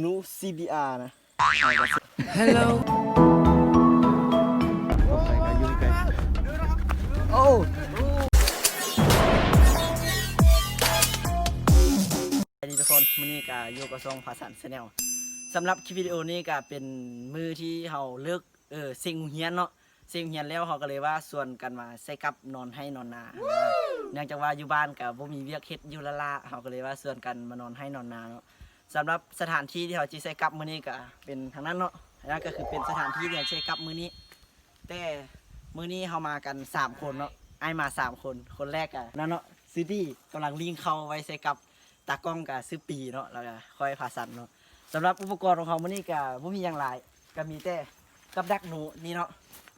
หนู CBR นะ Hello โอ้สวัสดีทุกคนมื้อนี้ก็อยู่กับซองภาษาแนลสำหรับคลิปวิดีโอนี้ก็เป็นมือที่เฮาเลิกเออเซ็งเฮียนเนาะเซ็งเฮียนแล้วเฮาก็เลยว่าส่วนกันมาใส่กับนอนให้นอนนานะเนื่องจากว่าอยู่บ้านก็บ่มีเวียกเฮ็ดอยู่ละละเฮาก็เลยว่าส่วนกันมานอนให้นอนนาเนาะ สำหรับสถานที่ที่เฮาสิใส่กับมือนี้ก็เป็นทางนั้นเนาะนั่นก็คือเป็นสถานที่ที่ใช้กับมือนี้ แต่มือนี้เฮามากัน 3 คนเนาะไอ้ายมา3 คนคนแรกอะนั่นเนาะซื้อดี้กำลังลิงเข้าไว้ใส่กับตากล้องกับซื้อปีเนาะแล้วก็คอยพาสันเนาะสำหรับอุปกรณ์ของเขามือนี้ก็บ่มีอย่างหลายก็มีแต่กับดักหนูนี่เนาะ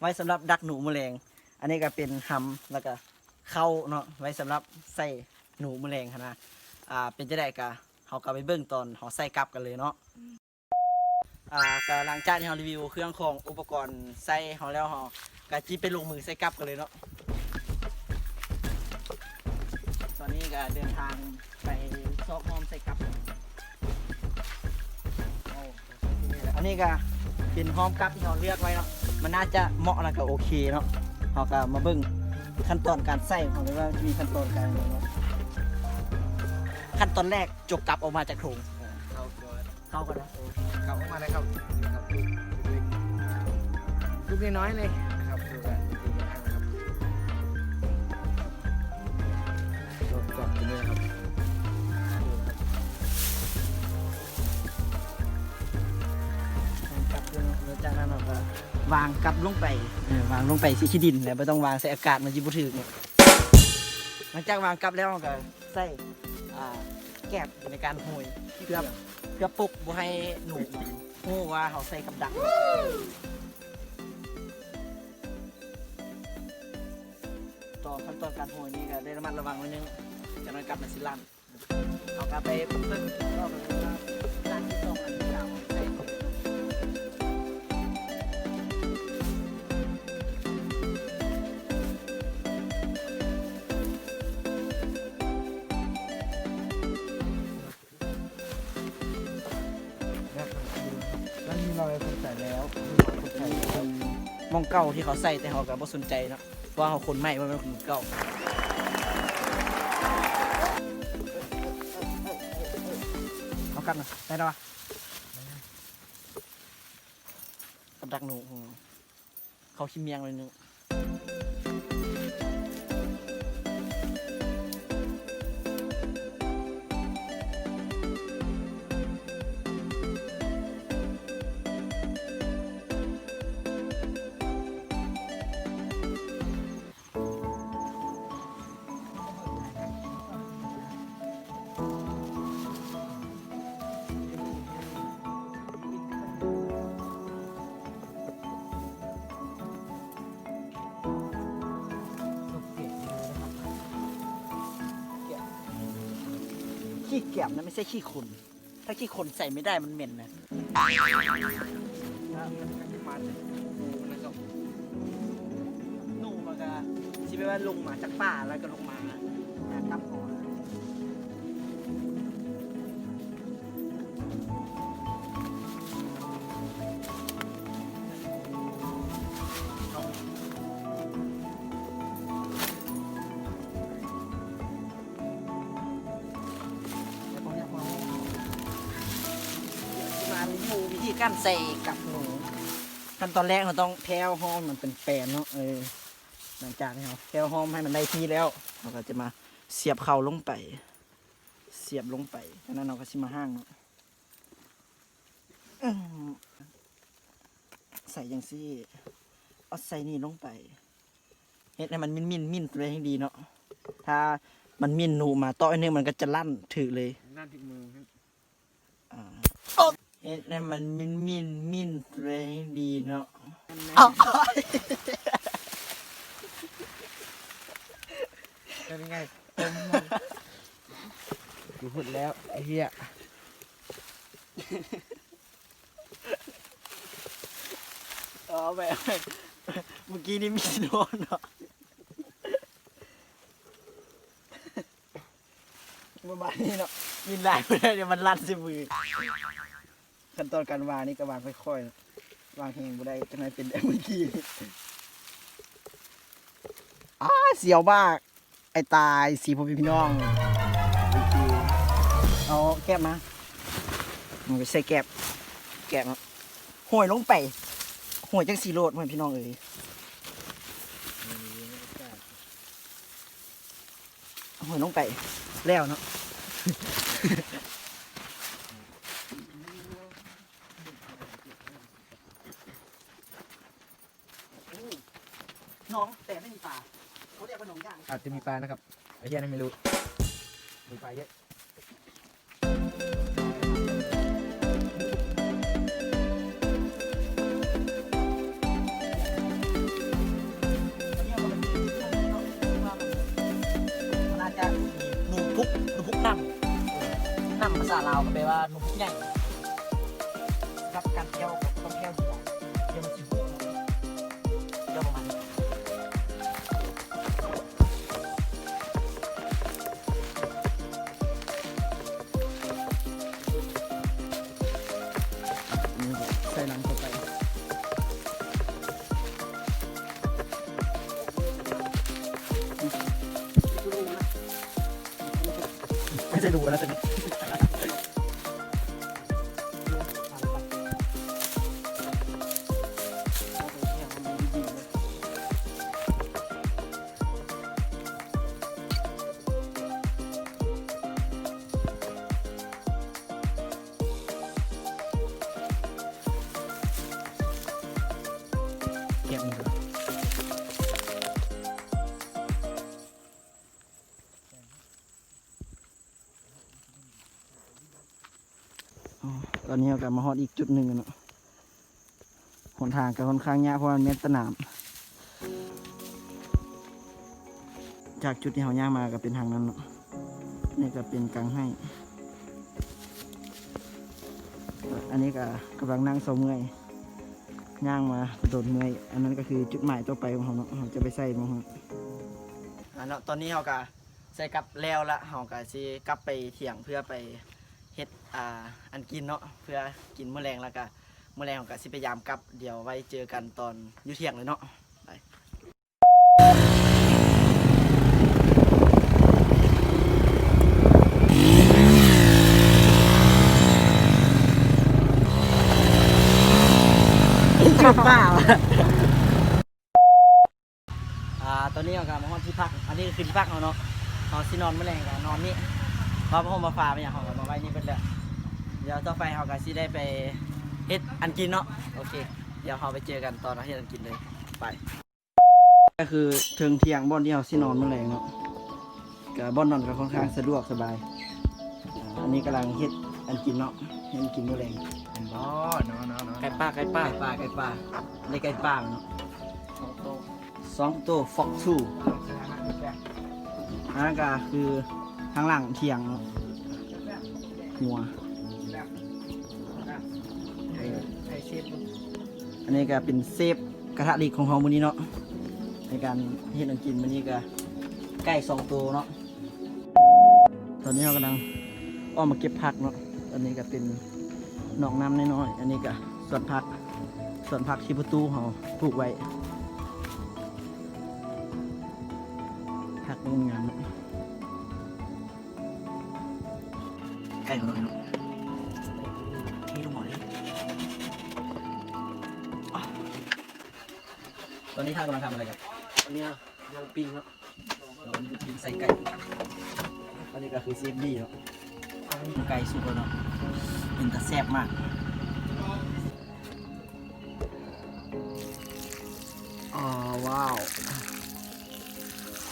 ไว้สำหรับดักหนูแมลงอันนี้ก็เป็นหำแล้วก็เข้าเนาะไว้สำหรับใส่หนูแมลงนะอ่าเป็นจะได้ก็ เฮาก็ไปเบิ่งตอนเฮาใส่กลับกันเลยเนาะอ่าก็หลังจากที่เรารีวิวเครื่องของอุปกรณ์ใส่เขาแล้วเราก็จีไปลงมือใส่กลับกันเลยเนาะตอนนี้ก็เดินทางไปซอกหอมใส่กลับโอ้อันนี้ก็เป็นหอมกลับที่เราเลือกไว้เนาะมันน่าจะเหมาะแล้วก็โอเคเนาะเราก็มาเบิ่งขั้นตอนการใส่ของมันว่ามีขั้นตอนการอะไรเนาะ ขั้นตอนแรกจกกลับออกมาจากถุงเข้าก่อนเข้ากันนะกลับออกมาเลยครับนี่ครับลูกเล็กๆลูกน้อยๆเลยนะครับดูกันดูกันนะครับรถจอดตรงนี้ครับดูครับกลับด้วยเนาะแล้วจากนั้นเราก็วางกลับลงไปเออวางลงไปสิขี้ดินแหละไม่ต้องวางใส่อากาศมันจิบุถึกเนี่ยหลังจากวางกลับแล้วเราก็ใส่ อ่าแกบในการโหยเพื่อเพื่อปลุกบ่ให้หนูมันหู้ว่าเขาใส่กับดัก ต่อขั้นตอนการโหยนี่ก็ได้ระมัดระวังไว้นึงจากนั้นกลับมาสิลันเอากลับไปเพิ่มรอบหนึงว่า ของเก่าที่เขาใส่แต่เขาก็บ่สนใจเนาะเพราะว่าเขาคนใหม่มันเป็นของเก่าเอากลับนะได้แล้ววะกับดักหนู เขาขี้เมียงเลยนึง ขี้แก็บนะไม่ใช่ขี้คน ถ้าขี้คนใส่ไม่ได้มันเหม็นนะนะครับหนูมันก็ชิไปว่าลงมาจากป่าแล้วก็ลงมา ธีการใส่กับหนูขั้นตอนแรกเราต้องแพ้วห้อมมันเป็นแปลนเนาะเออหลังจากที่เราแพ้วห้อมให้มันได้ที่แล้ว เราก็จะมาเสียบเข่าลงไป เสียบลงไปจากนั้นเราก็ชิมาห้างเนาะอื้อใส่ยังซี่เอาใส่นี่ลงไปเฮ็ดให้มันมินมินมินไปให้ดีเนาะถ้ามันมินหนูมาต่อไอ้นึงมันก็จะลั่นถือเลยนั่นที่มือ เฮ็ดให้มันมินมินมินไปให้ดีเนาะเป็นไงผมกูพูดแล้วไอ้เหี้ยเอาไปเอาไปเมื่อกี้นี่มีโดนเนาะเมื่อวานนี้เนาะมินลายไม่ได้เดี๋ยวมันลั่นสิมือ ขั้นตอนการวางนี่ก็วางค่อยๆ วางแหงบ่ได้จังไดเป็นแบบเมื่อกี้อ้าเสียวมาก ไอ้ตายสีพ่อพี่น้องโอเอาแก้บมามันไปใส่แก้บแก้บห่วยลงไปห่วยจังสีโลดพ่อพี่น้องเอ้ยห่วยลงไปแล้วเนาะ น้องแต่ไม่มีปลาเขาเรียกว่าหน อาจจะมีปลานะครับไอ้เหี้ยนี่ไม่รู้มีปลาเยอะมันอาจจะหนูพุกหนูพุกน้ำน้ำภาษาลาวก็แปลว่าหนูพุกใหญ่รับการเที่ยว ไม่ได้ดู อนนี้เรากลับมาฮอดอีกจุดหนึ่งแล้วเนาะหนทางก็ค่อนข้างยากเพราะมันเม็ดสนาม จากจุดที่เราย่างมาก็เป็นทางนั้นเนาะนี่ก็เป็นกลางให้ อันนี้ก็กำลังนั่งเสาเมื่อยย่างมาโดดเมื่อย อันนั้นก็คือจุดหมายต่อไปของเราเนาะเราจะไปใส่มองอ่าเนาะตอนนี้เราก็ใส่กลับแล้วละเราก็สิกลับไปเที่ยงเพื่อไป เฮ็ดอ่าอันกินเนาะเพื่อกินมื้อแรงแล้วก็มื้อแรงเราก็สิพยายามกลับ เดี๋ยวไว้เจอกันตอนอยู่เที่ยงเลยเนาะไปข้าวเปล่าอ่าตอนนี้เรากำลังมาฮอดที่พัก อันนี้คือที่พักเราเนาะเราสินอนมื้อแรงกันนอนนี่เพราะผมมาฟ้าไปอย่างของเรามา ไว้นี่เป็นแล้วเดี๋ยวต่อไปเราก็สิได้ไปเฮ็ดอันกินเนาะโอเค เดี๋ยวเราไปเจอกันตอนเราเฮ็ดอันกินเลยไป ก็คือถึงเที่ยงบ่อนที่เราสินอนมื้อแรงเนาะก็บ่อนนอนก็ค่อนข้างสะดวกสบายอ่าอันนี้กำลังเฮ็ดอันกินเนาะเฮ็ดอันกินมื้อแรงเป็นบ่เนาะเนาะเนาะไก่ป้าไก่ป้าไก่ป้าไก่ป้าในไก่ป้าเนาะสองตัวฟอกทูอันนั้นก็คือข้างหลังเทียงเนาะ หัว ไอเชฟอันนี้ก็เป็นเซฟกระทะเหล็กของเรามื้อนี้เนาะ ในการเฮ็ดอันกินมื้อนี้ก็ไก่สองตัวเนาะ ตอนนี้เรากำลังอ้อมมาเก็บผักเนาะ อันนี้ก็เป็นหนองน้ำน้อยๆ อันนี้ก็สวนผักสวนผักที่ประตูเราปลูกไว้ผักงามๆ เนาะไก่ของเราเนาะนี่ลูกหมอนี่ตอนนี้ท่านกำลังทำอะไรครับตอนนี้ยังปิ้งครับเราปิ้งใส่ไก่ตอนนี้ก็คือเซฟดี้เนาะไก่สุกแล้วเนาะเป็นตะแซ่บมากอ๋อว้าว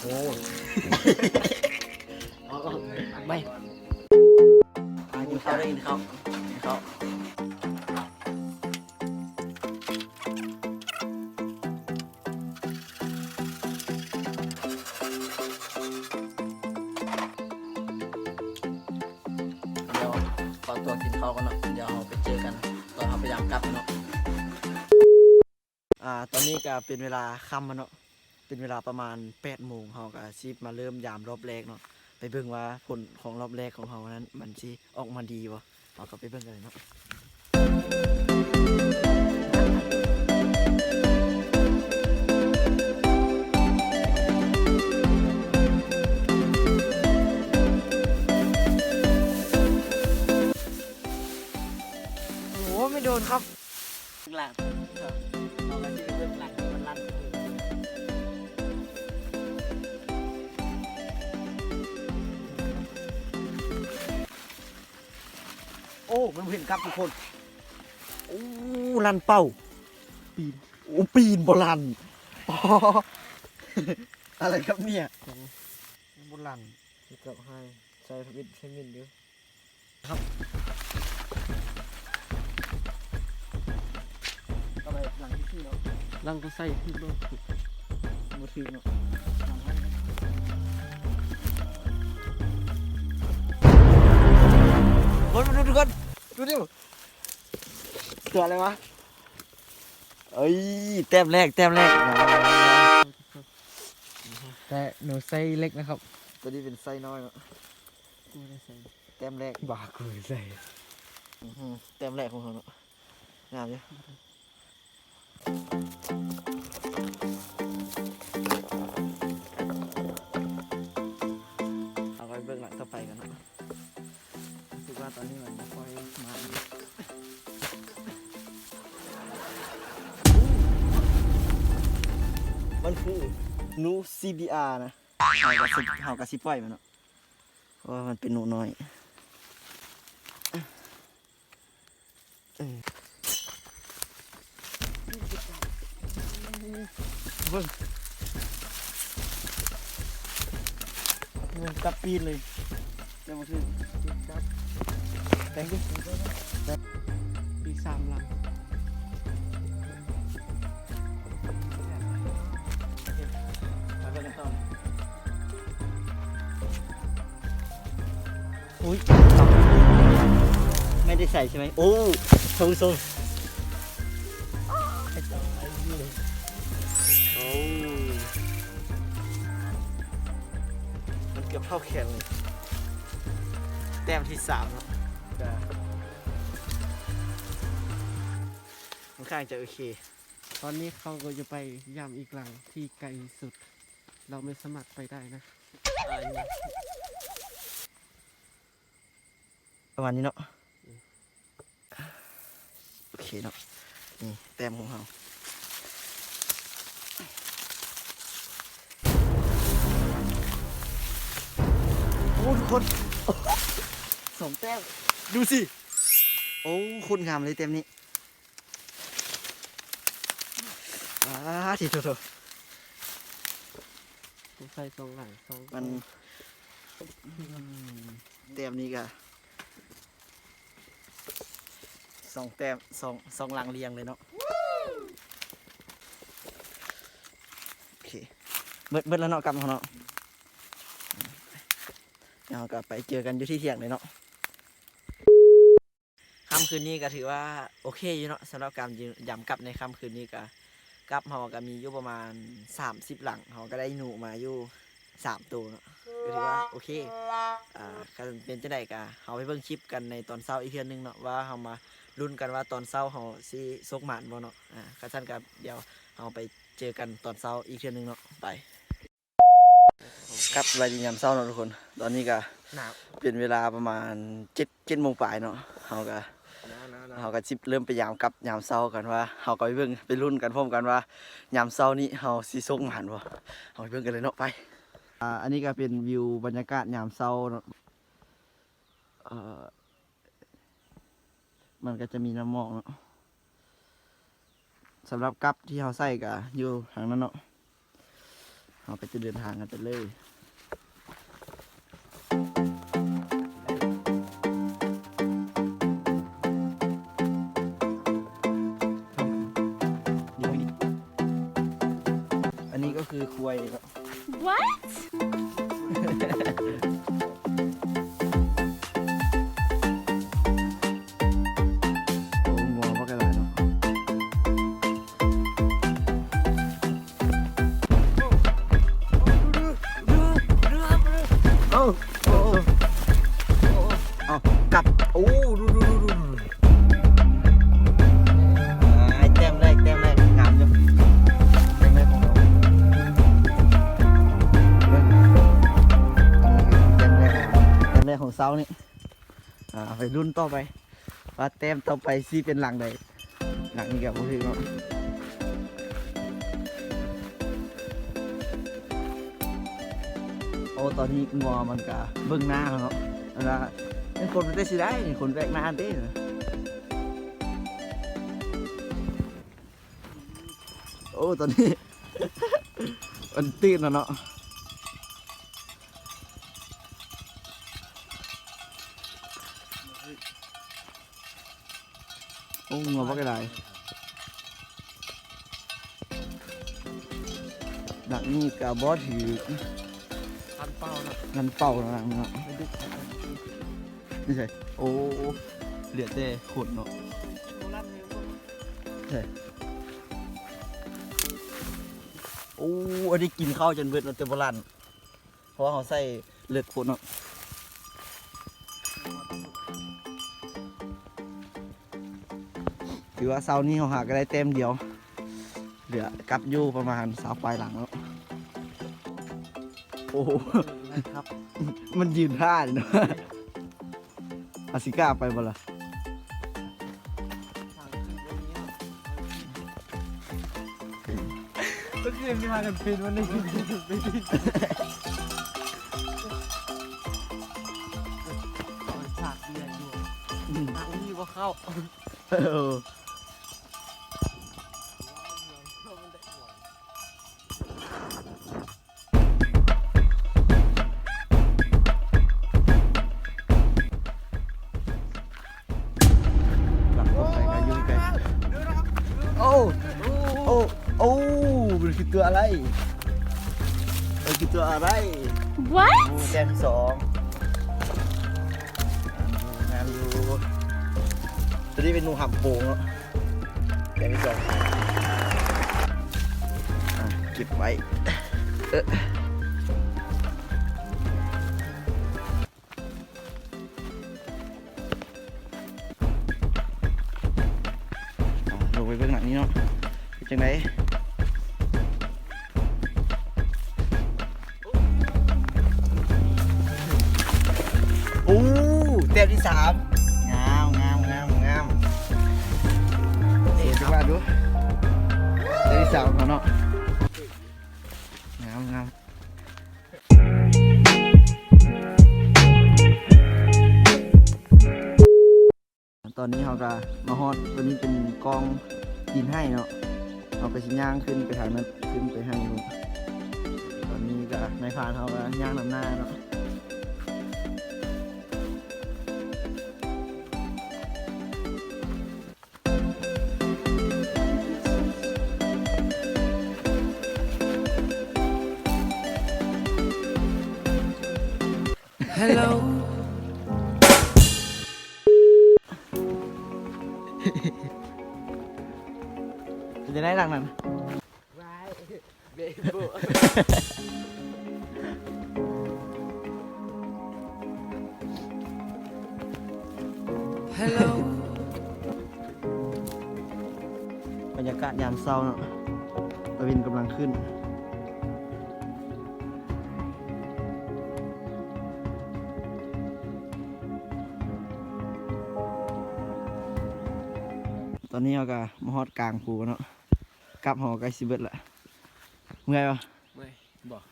โอ้เอาเอาไม่อะกินข้าว ได้กินข้าวกินข้าวเดี๋ยวขอตัวกินข้าวกันเนาะเดี๋ยวเราไปเจอกันตอนเราพยายามกลับเนาะอ่าตอนนี้ก็เป็นเวลาค่ำแล้วเนาะเป็นเวลาประมาณ8โมงเราก็ซีพมาเริ่มยามรอบแรกเนาะ ไปเบิ่งว่าผลของรอบแรกของเขานั้น มันสิออกมาดีบ่เราก็ไปเบิ่งกันเลยเนาะ ครับทุกคนโอ้ลันเป้า ปีนโอ้ปีนบลันอ๋ออะไรครับเนี่ยบุลันเกือบให้ใส่ทวิตใช้มินดูก็ไปหลังที่ที่เนาะลังก็ใส่ที่โลกมือถือเนาะคนมาดูทุกคน ดูดิเกิดอะไรวะเอ้ยแต้มแรกแต้มแรกแต่หนูใส่เล็กนะครับ ตัวนี้เป็นไส้น้อยเนาะกูได้ใส่แต้มแรกบากูใส่อื้อหือแต้มแรกของเขาเนาะงามเยอะเอาไว้เบื้องหลังต่อไปกันเนาะรู้ สึกว่าตอนนี้มันไม่ค่อยมามันคือนู CBR นะเฮากระสิเฮากระสิปล่อยมันเนาะเพราะว่ามันเป็นหนูน้อยเบิ่งมันจับปีนเลยเดี๋ยวมาคือ จับแตงกูปีสามลังอุ้ยไม่ได้ใส่ใช่ไหมโอ้ทงทรงโอ้มันเกือบเท่าแขนเลยแต้มที่สามแล้ว ข้างจะโอเค ตอนนี้เขาก็จะไปยำอีกหลังที่ไกลสุด เราไม่สมัครไปได้นะประมาณนี้เนาะโอเคเนาะนี่แต้มของเราโอ้ทุกคนสองแต้มดูสิ โอ้คุณงามเลยเต็มนี้ อ้าทีโถโถใส่สองหลังสองมันเต็มนี้ก็สองแต้มสองสองหลังเรียงเลยเนาะโอเคเบิดเบิดแล้วเนาะกลับมาเนาะเดี๋ยวเราก็ไปเจอกันอยู่ที่เที่ยงเลยเนาะค่ำคืนนี้ก็ถือว่าโอเคอยู่เนาะสำหรับการยืนยำกลับในค่ำคืนนี้ก็ กลับเราก็มีอยู่ประมาณ 30 หลังเราก็ได้หนูมาอยู่สามตัวเนาะก็ถือว่าโอเคอ่าการเป็นจังไดกะเฮาไปเบิ่งคลิปกันในตอนเช้าอีกเทื่อนึงเนาะว่าเฮามาลุ้นกันว่าตอนเช้าเฮาสิซกหมานบ่เนาะอ่าก็ซั่นก็เดี๋ยวเฮาไปเจอกันตอนเช้าอีกเทื่อนึงเนาะไปครับสวัสดียามเช้าเนาะทุกคน ตอนนี้ก็หนาวเป็นเวลาประมาณ7 7โมงปลายเนาะเฮาก็ เฮาก็สิเริ่มไปยามกับยามเช้ากันว่าเฮาก็ไปเบิ่งไปลุ้นกันพร้อมกันว่ายามเช้านี้เฮาสิซกหมานบ่เฮาไปเบิ่งกันเลยเนาะไปอ่าอันนี้ก็เป็นวิวบรรยากาศยามเช้าเอ่อมันก็จะมีน้ำหมอกเนาะสำหรับกัปที่เขาใส่กะอยู่ทางนั้นเนาะเราไปจะเดินทางกันไปเลย คือควยเนาะ What? รุ่นต่อไป ว่าแต้มต่อไปซีเป็นหลังใดหลังนี้กับพวกพี่เนาะโอ้ตอนนี้งัวมันกะเบื้องหน้าเนาะแล้วเป็นคนไม่ได้สิได้นี่คนแบกหน้าเด้นะโอ้ตอนนี้ มันตื่นแล้วเนาะ อ้งัวบักกระไดดักนี่กะบอสถือพันเป้านะนันเป่าแล้วเนาะนี่ใช่โอ้เหลือแต่ขนเนาะใช่โอ้อันนี้กินข้าวจนเบิดแล้วแต่โบราณเพราะว่าเขาใส่เลือดขนเนาะ ถือว่าเสาร์นี้เขาหาก็ได้เต็มเดียว เหลือกลับอยู่ประมาณสาวปลายหลังแล้ว โอ้โหนะครับ มันยืนท่าเลยเนาะอาซิก้าไปบ่ล่ะเมื่อคืนที่มากันปีนวันนี้ปีนปีนปีนฉากเรียนอยู่ทางนี้ว่าเข้า เออ ตัวอะไรมันคือตัวอะไร What? ดูแกมสองงานดูตัวนี้เป็นหนูหับโป่งเนาะแกมที่สองอะเก็บไว้เอ๊ะอะลงไปเบื้องหลังนี้เนาะเป็นจังไง เต็มที่สามงามงามงามงามเสียจังหวะดูเต็มที่สามของเขาเนาะงามงามตอนนี้เขาก็มาฮอดตัวนี้เป็นกองดินให้เนาะเอาไปชิ้นย่างขึ้นไปทางนั้นขึ้นไปให้เนาะตอนนี้ก็ในพานเขาก็ย่างนำหน้าเนาะ Hello อนนี้เราก็มาฮอดกลางภูเนาะกลับหอไกลสิเบิดละเมื่อยปะไม่บอก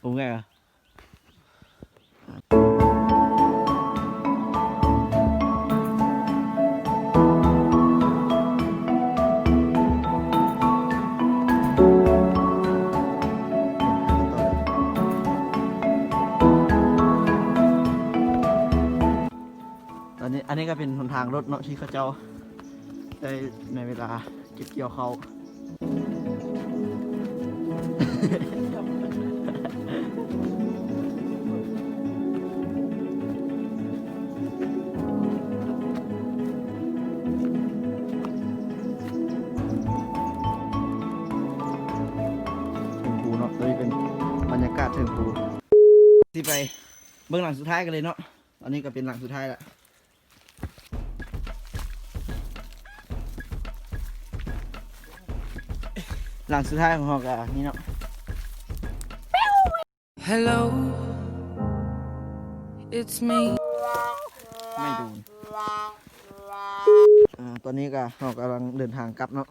โอ้เมื่อยปะตอนนี้อันนี้ก็เป็นหนทางรถเนาะที่เขาเจ้า ได้ในเวลาเก็บเกี่ยวเขาวถึงภูเนาะตัวนี้เป็นบรรยากาศถึงภูที่ไปเบื้องหลังสุดท้ายกันเลยเนาะตอนนี้ก็เป็นหลังสุดท้ายละ หลังสุดท้ายของเราก็นี่เนาะ Hello It's me. ไม่โดนอ่าตอนนี้ก็เรากำลังเดินทางกลับเนาะ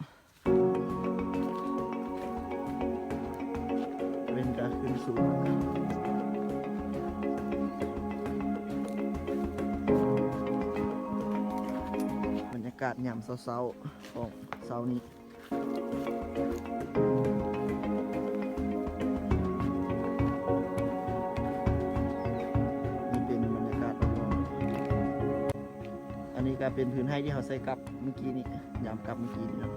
เป็นก็ขึ้นสูงบรรยากาศยามเช้าๆของเช้านี้นี่ ก็เป็นพื้นให้ที่เขาใส่กลับเมื่อกี้นี่ยามกลับเมื่อกี้นี่นะ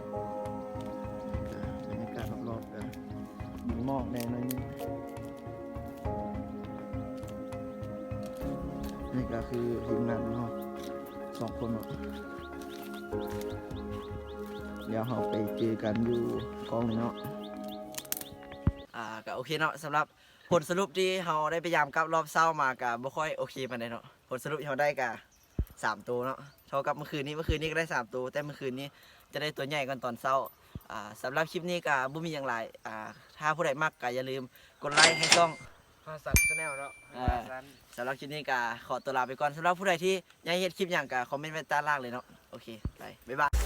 บรรยากาศรอบๆก็มีหมอกแดงหน่อนนี่ก็คือทีมงานของเราสองคนเนาะเดี๋ยวเราไปเจอกันอยู่กองเนาะอ่าก็โอเคเนาะสำหรับผลสรุปที่เราได้พยายามกับรอบเศร้ามาก็บ่ค่อยโอเคปานใดเนาะผลสรุปที่เราได้ก็ สามตัวเนาะเท่ากับเมื่อคืนนี้เมื่อคืนนี้ก็ได้สามตัวแต่เมื่อคืนนี้จะได้ตัวใหญ่ก่อนตอนเช้าอ่าสำหรับคลิปนี้ก็บ่มีอย่างไรอ่าถ้าผู้ใดมักก็อย่าลืมกดไลค์ให้ช่องภาษาแนลเนาะอ่าภาษาสำหรับคลิปนี้ก็ขอตัวลาไปก่อนสำหรับผู้ใดที่อยากให้เฮ็ดคลิปอย่างก็คอมเมนต์ไว้ใต้ล่างเลยเนาะโอเคไปบ๊ายบาย